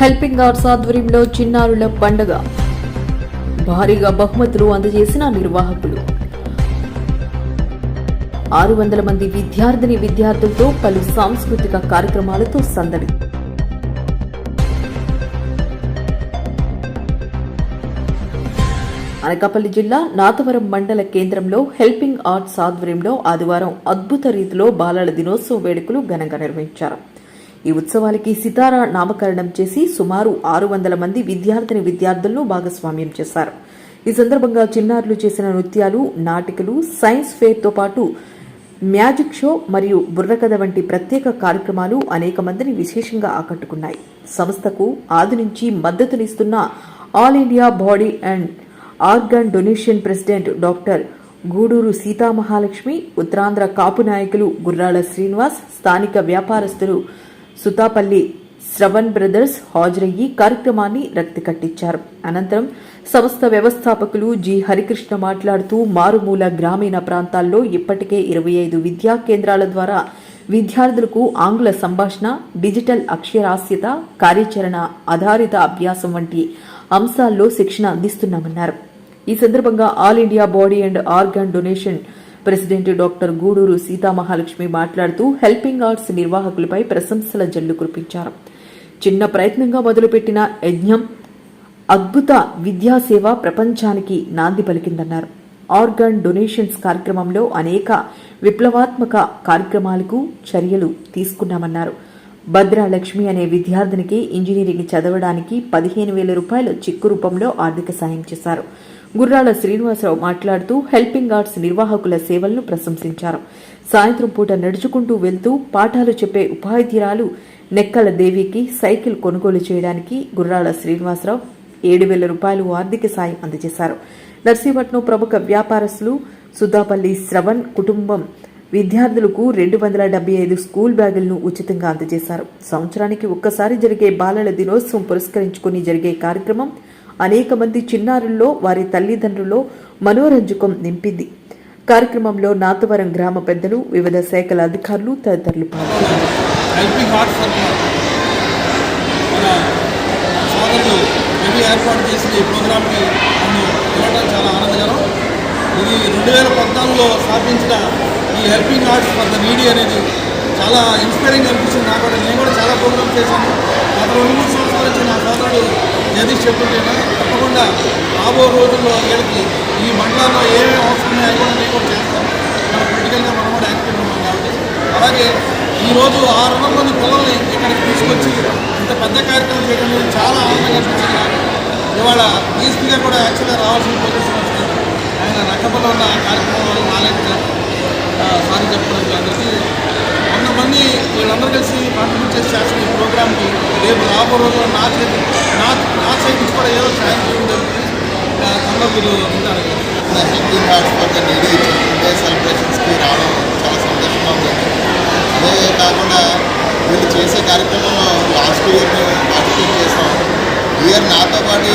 Helping arts ఆధ్వర్యంలో చిన్నారుల పండగ. భారీగా బహుమతులు అందజేసిన నిర్వాహకులు. ఆరు వందల మంది విద్యార్థిని విద్యార్థులతో పలు సాంస్కృతిక కార్యక్రమాలతో సందడి. అనకాపల్లి జిల్లా నాతవరం మండల కేంద్రంలో హెల్పింగ్ ఆర్ట్స్ ఆధ్వర్యంలో ఆదివారం అద్భుత రీతిలో బాలల దినోత్సవ వేడుకలు ఘనంగా నిర్వహించారు. ఈ ఉత్సవాలకి సితారా నామకరణం చేసి సుమారు ఆరు వందల మంది విద్యార్థిని విద్యార్థులను భాగస్వామ్యం చేశారు. ఈ సందర్భంగా చిన్నారులు చేసిన నృత్యాలు నాటికలు సైన్స్ ఫేర్తో పాటు మ్యాజిక్ షో మరియు బుర్రకథ వంటి ప్రత్యేక కార్యక్రమాలు అనేక మందిని విశేషంగా ఆకట్టుకున్నాయి. సంస్థకు ఆది నుంచి మద్దతునిస్తున్న all India body and organ donation president doctor Guduru Seethamahalakshmi Uttarandhra Kapu నాయకులు గుర్రాల శ్రీనివాస్ స్థానిక వ్యాపారస్తులు సుతాపల్లి శ్రవణ్ బ్రదర్స్ హాజరయ్యి కార్యక్రమాన్ని రక్తి కట్టించారు అనంతరం సంస్థ వ్యవస్థాపకులు జి. హరికృష్ణ మాట్లాడుతూ మారుమూల గ్రామీణ ప్రాంతాల్లో ఇప్పటికే ఇరవై ఐదు విద్యా కేంద్రాల ద్వారా విద్యార్థులకు ఆంగ్ల సంభాషణ డిజిటల్ అక్షరాస్యత కార్యాచరణ ఆధారిత అభ్యాసం వంటి అంశాల్లో శిక్షణ అందిస్తున్నామన్నారు. ఈ సందర్భంగా all India body and organ donation president doctor Guduru Seethamahalakshmi మాట్లాడుతూ హెల్పింగ్ ఆర్ట్స్ నిర్వాహకులపై ప్రశంసల జల్లు కురిపించారు. చిన్న ప్రయత్నంగా మొదలుపెట్టిన యజ్ఞం అద్భుత విద్యాసేవ ప్రపంచానికి నాంది పలికిందన్నారు. ఆర్గాన్ డొనేషన్స్ కార్యక్రమంలో అనేక విప్లవాత్మక కార్యక్రమాలకు చర్యలు తీసుకున్నామన్నారు. భద్రా లక్ష్మి అనే విద్యార్థినికి ఇంజనీరింగ్ చదవడానికి పదిహేను వేల రూపాయల చిక్కు రూపంలో ఆర్థిక సాయం చేశారు. గుర్రాల శ్రీనివాసరావు మాట్లాడుతూ హెల్పింగ్ ఆర్ట్స్ నిర్వాహకుల సేవలను ప్రశంసించారు. సాయంత్రం పూట నడుచుకుంటూ వెళ్తూ పాఠాలు చెప్పే ఉపాధ్యురాలు నెక్కల దేవికి సైకిల్ కొనుగోలు చేయడానికి గుర్రాల శ్రీనివాసరావు ఏడు వేల రూపాయలు ఆర్థిక సాయం అందజేశారు. నర్సీపట్నం ప్రముఖ వ్యాపారస్తులు సుద్దాపల్లి శ్రవణ్ కుటుంబం విద్యార్థులకు రెండు వందల డెబ్బై ఐదు స్కూల్ బ్యాగులను ఉచితంగా అందజేశారు. సంవత్సరానికి ఒక్కసారి జరిగే బాలల దినోత్సవం పురస్కరించుకుని జరిగే కార్యక్రమం అనేక మంది చిన్నారుల్లో వారి తల్లిదండ్రుల్లో మనోరంజకం నింపింది కార్యక్రమంలో నాతవరం గ్రామ పెద్దలు వివిధ శాఖల అధికారులు తదితరులు పాల్గొన్నారు ఏర్పాటు చేసిన ఈ ప్రోగ్రామ్కి చాలా ఆనందకరం ఇది రెండు వేల పద్నాలుగులో స్థాపించిన ఈ helping hearts for the needy అనేది చాలా ఇన్స్పైరింగ్ అనిపించింది నాకు కూడా నేను కూడా చాలా ప్రోగ్రామ్స్ చేశాను గత రెండు మూడు సంవత్సరాల నుంచి నా సోదరుడు జగదీష్ చెప్తుంటేనే తప్పకుండా రాబో రోజుల్లో వీళ్ళకి ఈ మండలంలో ఏమేమి అవసరం ఉన్నాయో కూడా నేను కూడా చేస్తాను మన పొలిటికల్గా మనం కూడా యాక్టివ్ ఉన్నాం కాబట్టి అలాగే ఈరోజు ఆరు వందల మంది పిల్లల్ని ఇక్కడికి తీసుకొచ్చి ఇంత పెద్ద కార్యక్రమం చేయడం అనేది చాలా ఆనందంగా అనిపించింది నాకు ఇవాళ డీఎస్పీ కూడా యాక్చువల్గా రావాల్సిన పొజిషన్ వచ్చింది ఆయన నక్కపల్లి ఉన్న కార్యక్రమాలు వల్ల రాలేదు సారీ చెప్పడానికి అందరికీ వంద మంది వీళ్ళందరూ కలిసి కాంట్రిబ్యూట్ చేసి చేస్తున్న రేపు రాబో రోజుల్లో నా చేతి నా నా చేతి కూడా ఏదో సాయం చేయడం జరుగుతుంది ఉంటారు helping hearts for the needy day సెలబ్రేషన్స్కి రావడం చాలా సంతోషంగా ఉంది. అదే కాకుండా వీళ్ళు చేసే కార్యక్రమంలో లాస్ట్ ఇయర్ మేము పార్టిసిపేట్ చేసాం ఇయర్ నాతో పాటు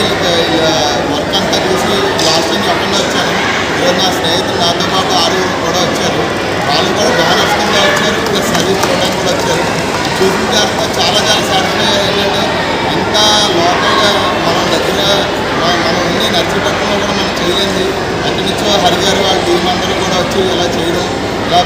వర్క్ అంతా చూసి లాస్ట్ టైం చెప్పకుండా వచ్చాను. ఈరోజు నా స్నేహితులు నాతో పాటు ఆరుగురు కూడా వచ్చారు. వాళ్ళు కూడా బాగా నష్టంగా వచ్చారు ప్లస్ సర్వీస్ చూడడానికి కూడా వచ్చారు చూసిన తర్వాత చాలా చాలా సాటిస్ఫై ఏంటంటే ఇంత లోకల్గా మనం దగ్గర మన- మనం ఉండి నర్సీపట్నంలో కూడా మనం చేయలేంది అక్కడి నుంచో హరి గారు వాళ్ళ టీం అందరూ కూడా వచ్చి ఇలా చేయడం ఇలా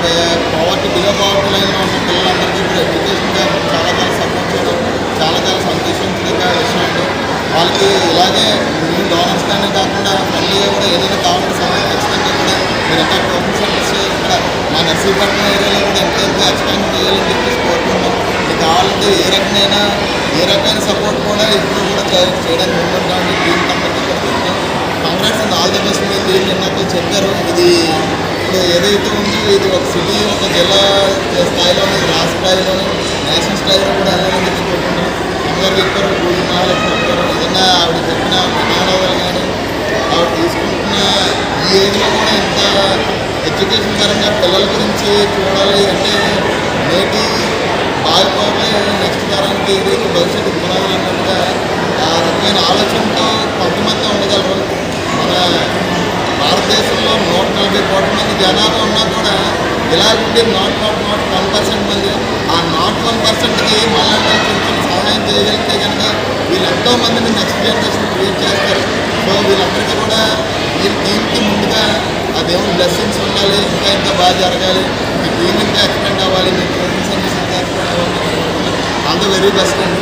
పవర్టీ బిలో పవర్టీ లైన్లో ఉన్న పిల్లలందరికీ ఇప్పుడు ఎడ్యుకేషన్గా చాలా చాలా సపోర్ట్ చేయడం చాలా చాలా సంతోషించదగ్గ విషయం అండి. వాళ్ళకి ఇలాగే మేము డోనర్స్ కానీ కాకుండా మళ్ళీ కూడా ఏదైనా కావాలంటే సమయం ఖచ్చితంగా కూడా మీరు ఎక్కడ కోచింగ్ సెంటర్స్ ఇక్కడ మా నర్సీపట్నం ఏరియాలో కూడా ఎంత ఇంకా ఎక్స్పాండ్ చేయాలని చెప్పేసి కోరుకుంటాం మీకు కావాలంటే ఏ రకమైన ఏ రకమైన సపోర్ట్ కూడా ఇప్పుడు కూడా చేయడానికి ముందు కాబట్టి టీం కంపెనీ కూడా చెప్తాం ఆల్ నాకు చెప్పారు. ఇది ఇప్పుడు ఏదైతే ఉందో ఇది ఒక సిటీ ఒక జిల్లా స్థాయిలోని రాష్ట్ర స్థాయిలోని నేషనల్ స్థాయిలో కూడా వెళ్ళాలని చెప్పి కోరుకుంటున్నాం అందరూ చెప్పారు గుడి మహాలక్ష్మి చెప్పారు. ఏదైనా ఆవిడ చెప్పిన విధానాలు కానీ ఆవిడ తీసుకుంటున్న ఈ ఏజ్లో కూడా ఇంత ఎడ్యుకేషన్ పరంగా పిల్లల గురించి చూడాలి అంటే నేటి బాగుపోవాలి నెక్స్ట్ తరానికి ఏదైతే భవిష్యత్తు పునాదులు అన్నట్టుగా ఆ రకమైన ఆలోచనతో కొంతమంది ఉండగలరు. మన నలభై కోట్ల మంది జనాభా ఉన్నా కూడా ఇలాంటి not not not one percent మంది. ఆ నాట్ వన్ పర్సెంట్కి మళ్ళీ కొంచెం సహాయం చేయగలిగితే కనుక వీళ్ళెంతో మందిని నెక్స్ట్ జనరేషన్ క్రియేట్ చేస్తారు. సో వీళ్ళందరికీ కూడా ఈ టీంకి ముందుగా అదేమో దేవుని బ్లెస్సింగ్స్ ఉండాలి ఇంకా ఇంకా బాగా జరగాలి. మీ టీం ఇంకా ఎక్స్పెండ్ అవ్వాలి మీ ట్రైనింగ్ సర్వీస్ ఇంకా ఎక్స్పెండ్ అవ్వాలి. ఆల్ ద వెరీ బెస్ట్ అండి.